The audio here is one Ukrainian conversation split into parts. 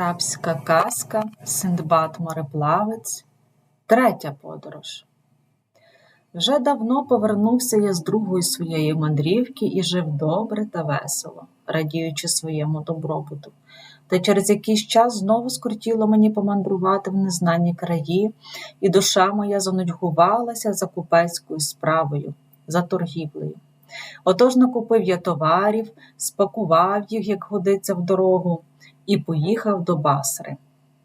Арабська казка Синдбад мореплавець Третя подорож Вже давно повернувся я з другої своєї мандрівки і жив добре та весело, радіючи своєму добробуту. Та через якийсь час знову скортіло мені помандрувати в незнані краї, і душа моя занудьгувалася за купецькою справою, за торгівлею. Отож накупив я товарів, спакував їх, як годиться в дорогу, і поїхав до Басри.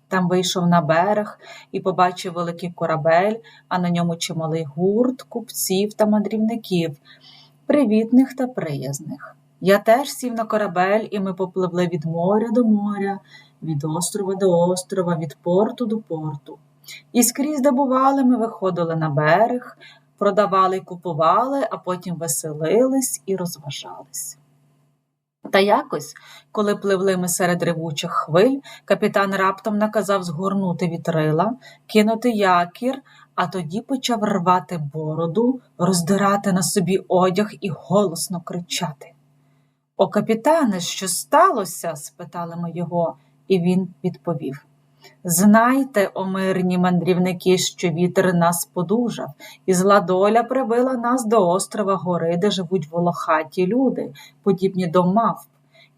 Там вийшов на берег і побачив великий корабель, а на ньому чималий гурт купців та мандрівників, привітних та приязних. Я теж сів на корабель, і ми попливли від моря до моря, від острова до острова, від порту до порту. І скрізь де бували, ми виходили на берег, продавали й купували, а потім веселились і розважались. Та якось, коли пливли ми серед ревучих хвиль, капітан раптом наказав згорнути вітрила, кинути якір, а тоді почав рвати бороду, роздирати на собі одяг і голосно кричати. О, капітане, що сталося? спитали ми його, і він відповів. Знайте, о мирні мандрівники, що вітер нас подужав, і зла доля привела нас до острова гори, де живуть волохаті люди, подібні до мавп,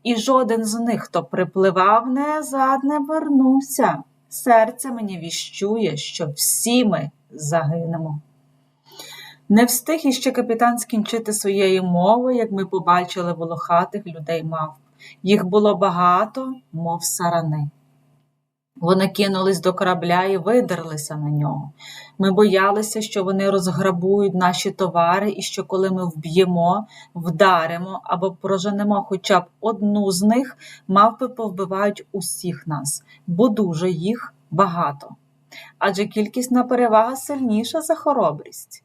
і жоден з них, хто припливав, назад не вернувся. Серце мені віщує, що всі ми загинемо. Не встиг іще капітан скінчити своєї мови, як ми побачили волохатих людей мавп. Їх було багато, мов сарани. Вони кинулись до корабля і видерлися на нього. Ми боялися, що вони розграбують наші товари, і що коли ми вб'ємо, вдаримо або проженемо хоча б одну з них, мавпи повбивають усіх нас, бо дуже їх багато. Адже кількісна перевага сильніша за хоробрість.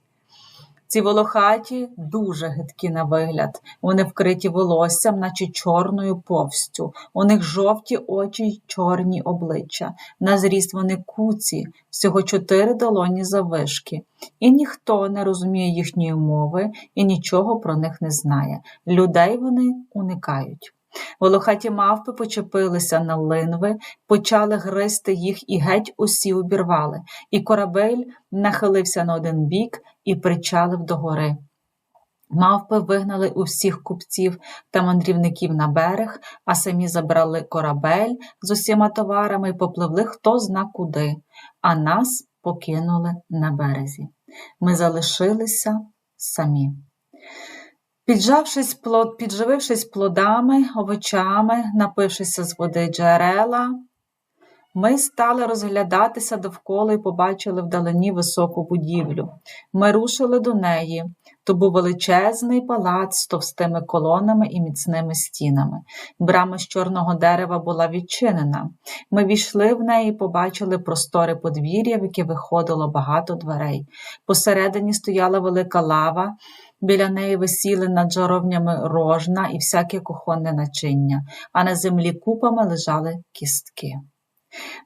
Ці волохаті дуже гидкі на вигляд, вони вкриті волоссям, наче чорною повстю, у них жовті очі й чорні обличчя, на зріст вони куці, всього чотири долоні завишки, і ніхто не розуміє їхньої мови і нічого про них не знає. Людей вони уникають. Волохаті мавпи почепилися на линви, почали гризти їх і геть усі обірвали, і корабель нахилився на один бік і причалив до гори. Мавпи вигнали усіх купців та мандрівників на берег, а самі забрали корабель з усіма товарами і попливли хто зна куди, а нас покинули на березі. Ми залишилися самі. Піджавшись, підживившись плодами, овочами, напившися з води джерела, ми стали розглядатися довкола і побачили вдалині високу будівлю. Ми рушили до неї. То був величезний палац з товстими колонами і міцними стінами. Брама з чорного дерева була відчинена. Ми війшли в неї і побачили просторе подвір'я, в яке виходило багато дверей. Посередині стояла велика лава. Біля неї висіли над жаровнями рожна і всяке кухонне начиння, а на землі купами лежали кістки.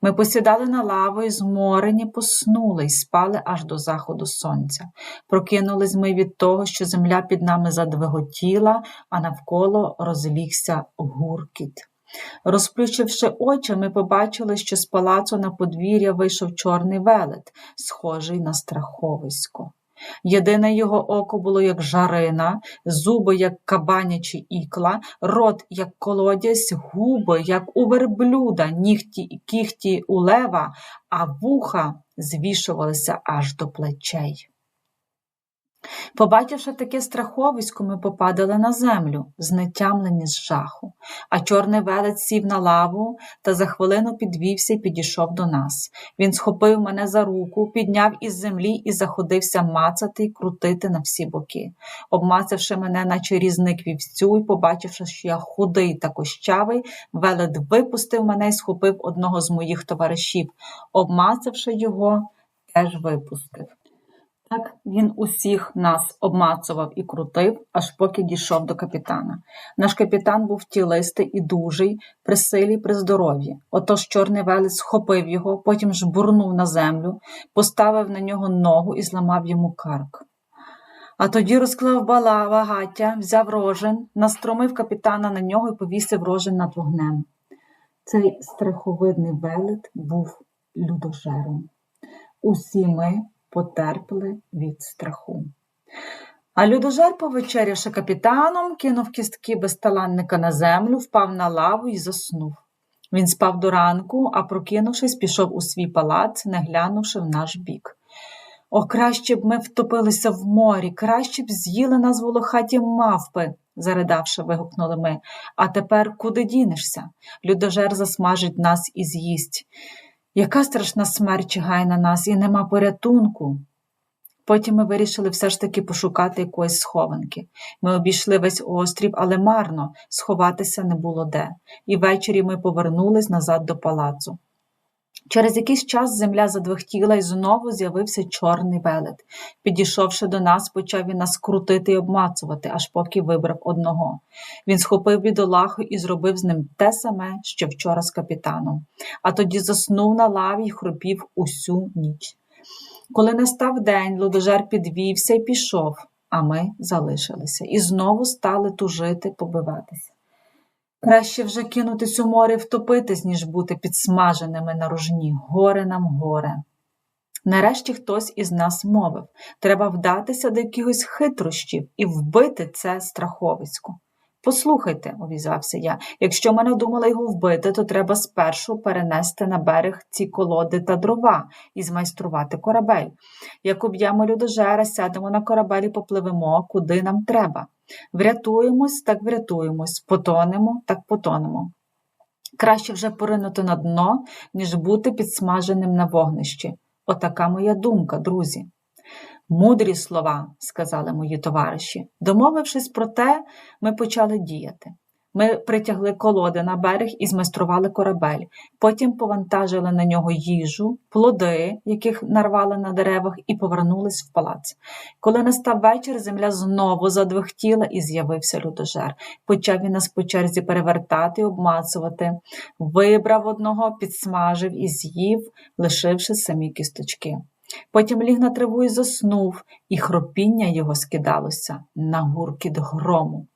Ми посідали на лаву і зморені поснули й спали аж до заходу сонця. Прокинулись ми від того, що земля під нами задвиготіла, а навколо розлігся гуркіт. Розплющивши очі, ми побачили, що з палацу на подвір'я вийшов чорний велет, схожий на страховисько. Єдине його око було, як жарина, зуби, як кабанячі ікла, рот, як колодязь, губи, як у верблюда, нігті і кіхті у лева, а вуха звішувалися аж до плечей. Побачивши таке страховисько, ми попадали на землю, знетямлені з жаху, а чорний велець сів на лаву та за хвилину підвівся і підійшов до нас. Він схопив мене за руку, підняв із землі і заходився мацати й крутити на всі боки. Обмацавши мене, наче різник вівцю, і побачивши, що я худий та кощавий, велет випустив мене і схопив одного з моїх товаришів. Обмацавши його, теж випустив. Так він усіх нас обмацував і крутив, аж поки дійшов до капітана. Наш капітан був тілистий і дужий, при силі, при здоров'ї. Отож чорний велець схопив його, потім жбурнув на землю, поставив на нього ногу і зламав йому карк. А тоді розклав бала багаття, взяв рожен, настромив капітана на нього і повісив рожен над вогнем. Цей страховидний велет був людожером. Усі ми потерпли від страху. А людожер, повечерявши капітаном, кинув кістки безталанника на землю, впав на лаву і заснув. Він спав до ранку, а прокинувшись, пішов у свій палац, не глянувши в наш бік. О, краще б ми втопилися в морі, краще б з'їли нас волохаті мавпи, заридавши, вигукнули ми. А тепер куди дінешся? Людожер засмажить нас і з'їсть. Яка страшна смерть чигає на нас, і нема порятунку. Потім ми вирішили все ж таки пошукати якоїсь схованки. Ми обійшли весь острів, але марно сховатися не було де, і ввечері ми повернулись назад до палацу. Через якийсь час земля задвихтіла і знову з'явився чорний велет. Підійшовши до нас, почав він нас крутити і обмацувати, аж поки вибрав одного. Він схопив бідолаху і зробив з ним те саме, що вчора з капітаном, а тоді заснув на лаві й хропів усю ніч. Коли настав день, лудожер підвівся і пішов, а ми залишилися і знову стали тужити, побиватися. Краще вже кинутись у море втопитись, ніж бути підсмаженими на рожні. Горе нам горе. Нарешті хтось із нас мовив треба вдатися до якихось хитрощів і вбити це страховисько. Послухайте, обізвався я, якщо мене думали його вбити, то треба спершу перенести на берег ці колоди та дрова і змайструвати корабель. Як об'ємо людожера, сядемо на корабель і попливемо, куди нам треба. Врятуємось, так врятуємось, потонемо, так потонемо. Краще вже поринути на дно, ніж бути підсмаженим на вогнищі. Отака моя думка, друзі. Мудрі слова, сказали мої товариші. Домовившись про те, ми почали діяти. Ми притягли колоди на берег і змайстрували корабель, потім повантажили на нього їжу, плоди, яких нарвали на деревах, і повернулись в палац. Коли настав вечір, земля знову задвихтіла і з'явився людожер. Почав він нас по черзі перевертати обмацувати, вибрав одного, підсмажив і з'їв, лишивши самі кісточки. Потім ліг на траву і заснув, і хропіння його скидалося на гуркіт грому.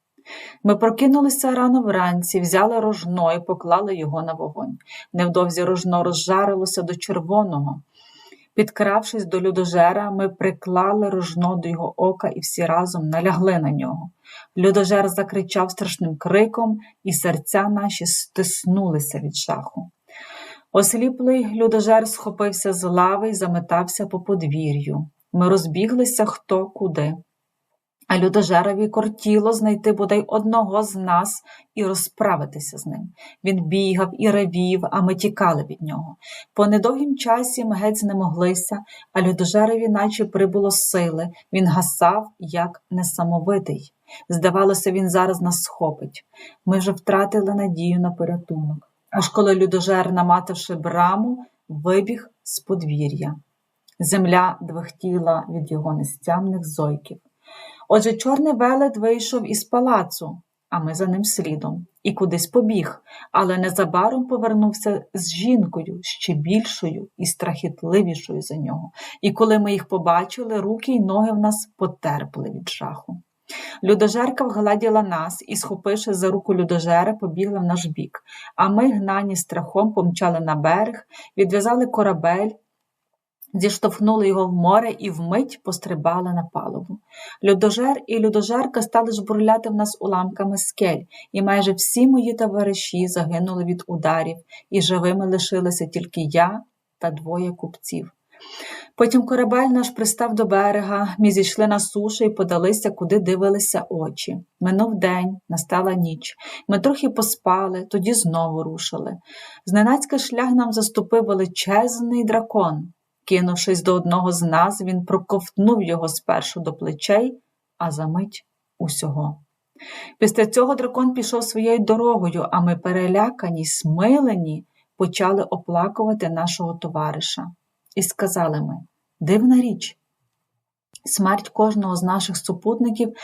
Ми прокинулися рано вранці, взяли рожно і поклали його на вогонь. Невдовзі рожно розжарилося до червоного. Підкравшись до людожера, ми приклали рожно до його ока і всі разом налягли на нього. Людожер закричав страшним криком, і серця наші стиснулися від жаху. Осліплий людожер схопився з лави і заметався по подвір'ю. Ми розбіглися хто куди. А людожерові кортіло знайти бодай одного з нас і розправитися з ним. Він бігав і ревів, а ми тікали від нього. По недовгім часі ми геть знемоглися, а людожерові наче прибуло сили, він гасав, як несамовитий. Здавалося, він зараз нас схопить. Ми вже втратили надію на порятунок. Аж коли людожер, наматавши браму, вибіг з подвір'я. Земля двихтіла від його нестямних зойків. Отже, чорний велет вийшов із палацу, а ми за ним слідом, і кудись побіг, але незабаром повернувся з жінкою ще більшою і страхітливішою за нього. І коли ми їх побачили, руки й ноги в нас потерпли від жаху. Людожерка вгладіла нас і, схопивши за руку людожера, побігла в наш бік, а ми, гнані страхом, помчали на берег, відв'язали корабель, зіштовхнули його в море і вмить пострибали на палубу. Людожер і людожерка стали жбурляти в нас уламками скель, і майже всі мої товариші загинули від ударів, і живими лишилися тільки я та двоє купців. Потім корабель наш пристав до берега, ми зійшли на сушу і подалися, куди дивилися очі. Минув день, настала ніч. Ми трохи поспали, тоді знову рушили. Зненацька шлях нам заступив величезний дракон. Кинувшись до одного з нас, він проковтнув його спершу до плечей, а за мить усього. Після цього дракон пішов своєю дорогою, а ми, перелякані, смилені, почали оплакувати нашого товариша. І сказали ми дивна річ. Смерть кожного з наших супутників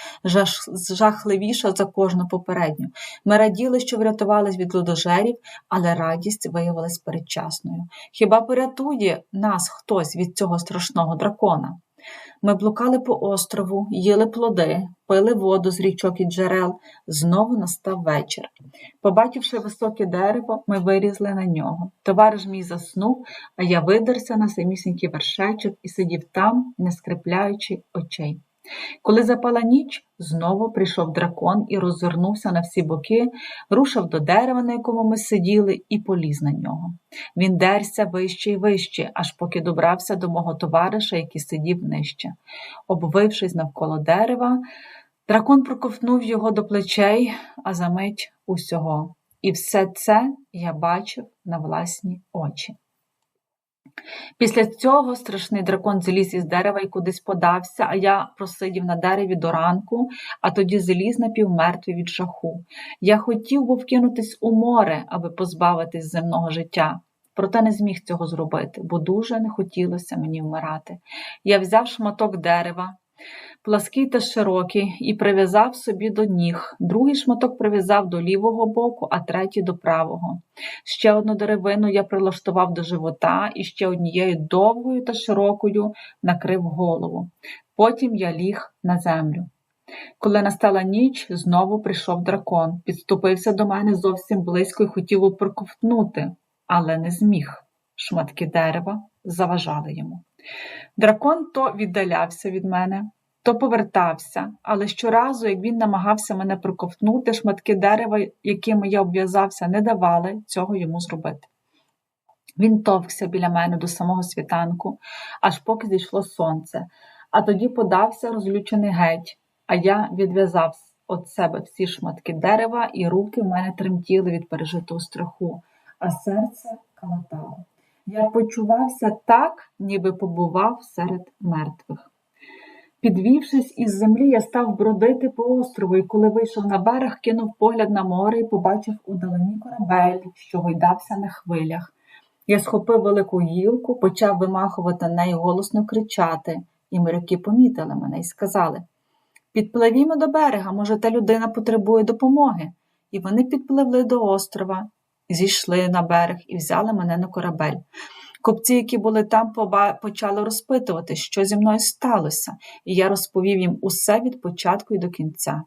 жахливіша за кожну попередню. Ми раділи, що врятувались від лудожерів, але радість виявилась передчасною. Хіба порятує нас хтось від цього страшного дракона? Ми блукали по острову, їли плоди, пили воду з річок і джерел. Знову настав вечір. Побачивши високе дерево, ми вирізли на нього. Товариш мій заснув, а я видерся на самісінький вершечок і сидів там, не скрипляючи очей. Коли запала ніч, знову прийшов дракон і роззирнувся на всі боки, рушив до дерева, на якому ми сиділи, і поліз на нього. Він дерся вище і вище, аж поки добрався до мого товариша, який сидів нижче. Обвившись навколо дерева, дракон проковтнув його до плечей, а за мить усього. І все це я бачив на власні очі. Після цього страшний дракон зліз із дерева і кудись подався, а я просидів на дереві до ранку, а тоді зліз напівмертвий від жаху. Я хотів був кинутись у море, аби позбавитись земного життя. Проте не зміг цього зробити, бо дуже не хотілося мені вмирати. Я взяв шматок дерева, плаский та широкий, і прив'язав собі до ніг. Другий шматок прив'язав до лівого боку, а третій до правого. Ще одну деревину я прилаштував до живота і ще однією довгою та широкою накрив голову. Потім я ліг на землю. Коли настала ніч, знову прийшов дракон, підступився до мене зовсім близько і хотів проковтнути, але не зміг. Шматки дерева заважали йому. Дракон то віддалявся від мене, то повертався, але щоразу, як він намагався мене проковтнути, шматки дерева, якими я обв'язався, не давали цього йому зробити. Він товкся біля мене до самого світанку, аж поки зійшло сонце, а тоді подався розлючений геть, а я відв'язав від себе всі шматки дерева, і руки в мене тремтіли від пережитого страху, а серце калатало. Я почувався так, ніби побував серед мертвих. Підвівшись із землі, я став бродити по острову, і коли вийшов на берег, кинув погляд на море і побачив удалині корабель, що гойдався на хвилях. Я схопив велику гілку, почав вимахувати нею голосно кричати, і моряки помітили мене і сказали Підпливімо до берега, може, та людина потребує допомоги. І вони підпливли до острова, зійшли на берег і взяли мене на корабель. Купці, які були там, почали розпитувати, що зі мною сталося, і я розповів їм усе від початку і до кінця.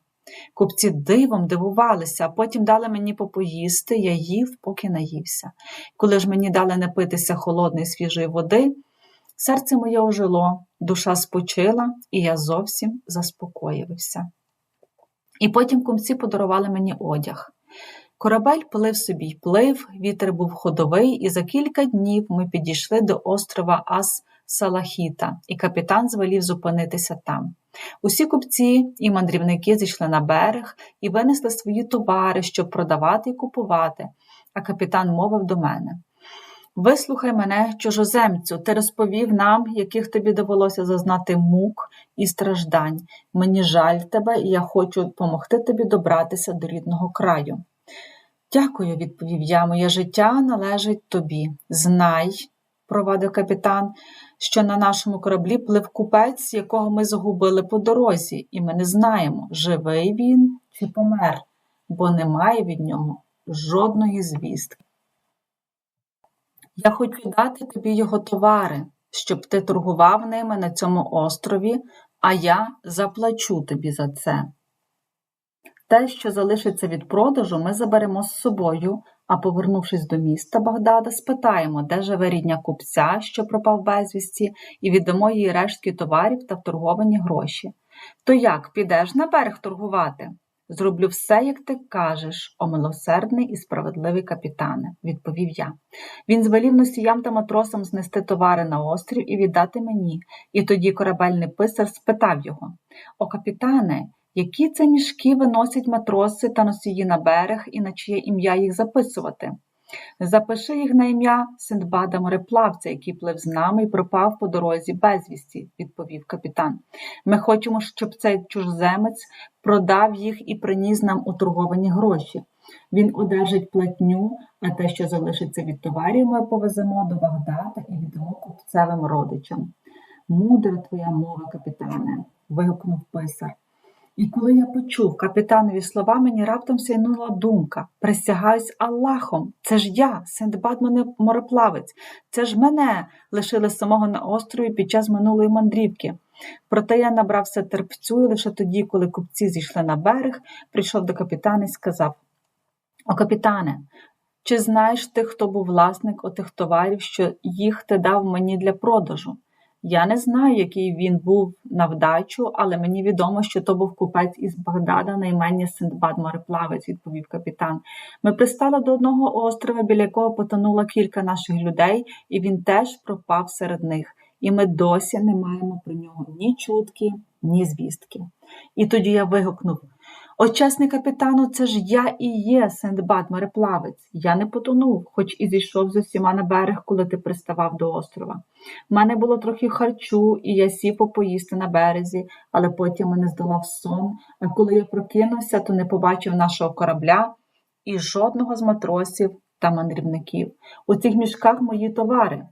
Купці дивом дивувалися, а потім дали мені попоїсти, я їв, поки наївся. Коли ж мені дали напитися холодної свіжої води, серце моє ожило, душа спочила, і я зовсім заспокоївся. І потім купці подарували мені одяг. Корабель плив собі й плив, вітер був ходовий, і за кілька днів ми підійшли до острова Ас Салахіта, і капітан звелів зупинитися там. Усі купці і мандрівники зійшли на берег і винесли свої товари, щоб продавати і купувати, а капітан мовив до мене. Вислухай мене, чужоземцю, ти розповів нам, яких тобі довелося зазнати мук і страждань. Мені жаль тебе, і я хочу допомогти тобі добратися до рідного краю. Дякую, відповів я, моє життя належить тобі. Знай, провадив капітан, що на нашому кораблі плив купець, якого ми загубили по дорозі, і ми не знаємо, живий він чи помер, бо немає від нього жодної звістки. Я хочу дати тобі його товари, щоб ти торгував ними на цьому острові, а я заплачу тобі за це. Те, що залишиться від продажу, ми заберемо з собою, а повернувшись до міста Багдада, спитаємо, де живе рідня купця, що пропав безвісті, і віддамо їй рештки товарів та вторговані гроші. То як, підеш на берег торгувати? Зроблю все, як ти кажеш, о милосердний і справедливий капітане, відповів я. Він звелів носіям та матросам знести товари на острів і віддати мені, і тоді корабельний писар спитав його О, капітане, які це мішки виносять матроси та носії на берег і на чиє ім'я їх записувати? Запиши їх на ім'я Синдбада мореплавця, який плив з нами і пропав по дорозі безвісті, відповів капітан. Ми хочемо, щоб цей чужземець продав їх і приніс нам у торговані гроші. Він одержить платню, а те, що залишиться від товарів, ми повеземо до Багдада і віддамо купцевим родичам. Мудра твоя мова, капітане, вигукнув писар. І коли я почув капітанові слова, мені раптом сяйнула думка присягаюсь Аллахом, це ж я, Синдбад мореплавець, це ж мене лишили самого на острові під час минулої мандрівки. Проте я набрався терпцю і лише тоді, коли купці зійшли на берег, прийшов до капітана і сказав: О, капітане, чи знаєш ти, хто був власник отих товарів, що їх ти дав мені для продажу? Я не знаю, який він був на вдачу, але мені відомо, що то був купець із Багдада на імені Синдбад мореплавець, відповів капітан. Ми пристали до одного острова, біля якого потонуло кілька наших людей, і він теж пропав серед них. І ми досі не маємо про нього ні чутки, ні звістки. І тоді я вигукнув О, чесний капітану, це ж я і є Синдбад мореплавець. Я не потонув, хоч і зійшов з усіма на берег, коли ти приставав до острова. У мене було трохи харчу, і я сів попоїсти на березі, але потім мене здолав сон. А коли я прокинувся, то не побачив нашого корабля і жодного з матросів та мандрівників. У цих мішках мої товари.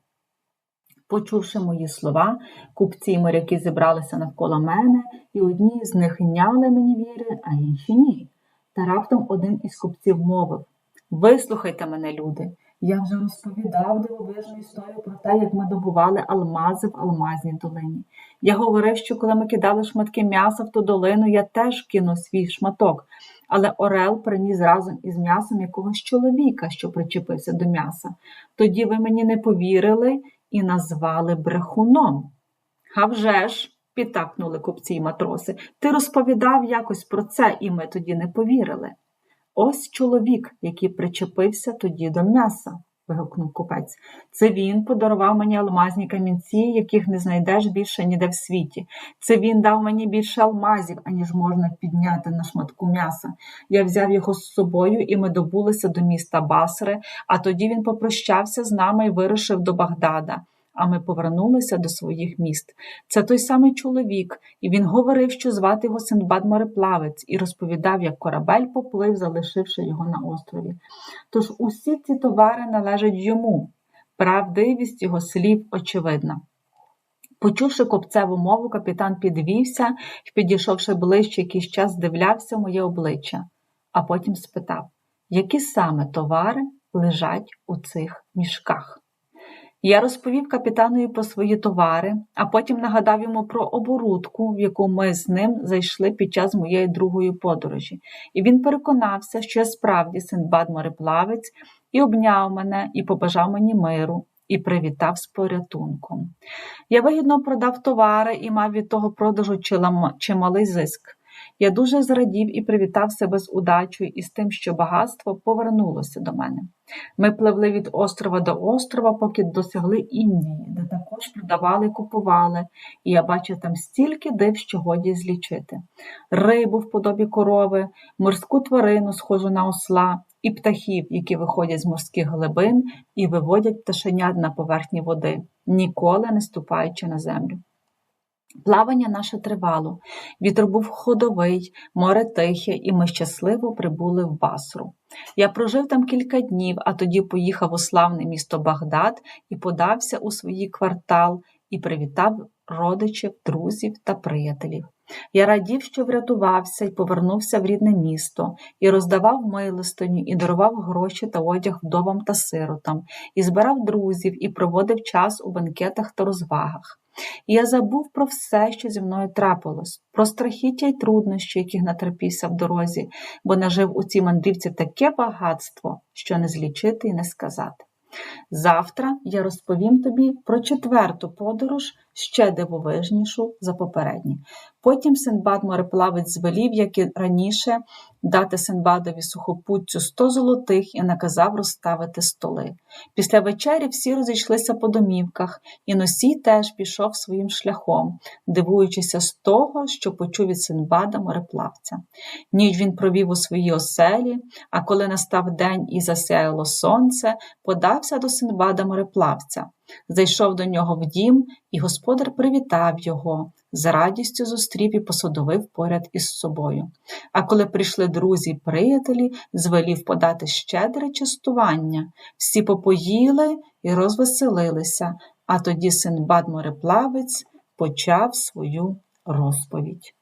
Почувши мої слова, купці й моряки зібралися навколо мене, і одні з них няли мені віри, а інші ні. Та раптом один із купців мовив Вислухайте мене, люди. Я вже розповідав дивовижну історію про те, як ми добували алмази в алмазній долині. Я говорив, що коли ми кидали шматки м'яса в ту долину, я теж кинув свій шматок, але Орел приніс разом із м'ясом якогось чоловіка, що причепився до м'яса. Тоді ви мені не повірили і назвали брехуном. «А вже ж!» – підтакнули купці й матроси. Ти розповідав якось про це, і ми тоді не повірили. Ось чоловік, який причепився тоді до м'яса, вигукнув купець. Це він подарував мені алмазні камінці, яких не знайдеш більше ніде в світі. Це він дав мені більше алмазів, аніж можна підняти на шматку м'яса. Я взяв його з собою, і ми добулися до міста Басри, а тоді він попрощався з нами і вирушив до Багдада а ми повернулися до своїх міст. Це той самий чоловік, і він говорив, що звати його Синдбад мореплавець, і розповідав, як корабель поплив, залишивши його на острові. Тож усі ці товари належать йому. Правдивість його слів очевидна. Почувши копцеву мову, капітан підвівся і, підійшовши ближче якийсь час, здивлявся моє обличчя, а потім спитав, які саме товари лежать у цих мішках. Я розповів капітанові про свої товари, а потім нагадав йому про оборудку, в яку ми з ним зайшли під час моєї другої подорожі, і він переконався, що я справді Синдбад мореплавець, і обняв мене, і побажав мені миру, і привітав з порятунком. Я вигідно продав товари і мав від того продажу чималий зиск. Я дуже зрадів і привітав себе з удачею і з тим, що багатство повернулося до мене. Ми пливли від острова до острова, поки досягли Індії, де також продавали купували, і я бачив там стільки див, що годі злічити. Рибу в подобі корови, морську тварину, схожу на осла, і птахів, які виходять з морських глибин і виводять пташенят на поверхні води, ніколи не ступаючи на землю. Плавання наше тривало, вітер був ходовий, море тихе, і ми щасливо прибули в Басру. Я прожив там кілька днів, а тоді поїхав у славне місто Багдад і подався у свій квартал і привітав родичів, друзів та приятелів. Я радів, що врятувався і повернувся в рідне місто, і роздавав милостиню, і дарував гроші та одяг вдовам та сиротам, і збирав друзів, і проводив час у бенкетах та розвагах. Я забув про все, що зі мною трапилось, про страхіття й труднощі, яких натерпівся в дорозі, бо нажив у цій мандрівці таке багатство, що не злічити і не сказати. Завтра я розповім тобі про четверту подорож, ще дивовижнішу за попередні. Потім Синбад мореплавець звелів, як і раніше, дати Синбадові сухопутцю сто золотих і наказав розставити столи. Після вечері всі розійшлися по домівках, і носій теж пішов своїм шляхом, дивуючися з того, що почув від Синбада мореплавця. Ніч він провів у своїй оселі, а коли настав день і засяяло сонце, подався до Синбада мореплавця. Зайшов до нього в дім, і господар привітав його, з радістю зустрів і посадовив поряд із собою. А коли прийшли друзі й приятелі, звелів подати щедре частування. Всі попоїли і розвеселилися, а тоді Синбад мореплавець почав свою розповідь.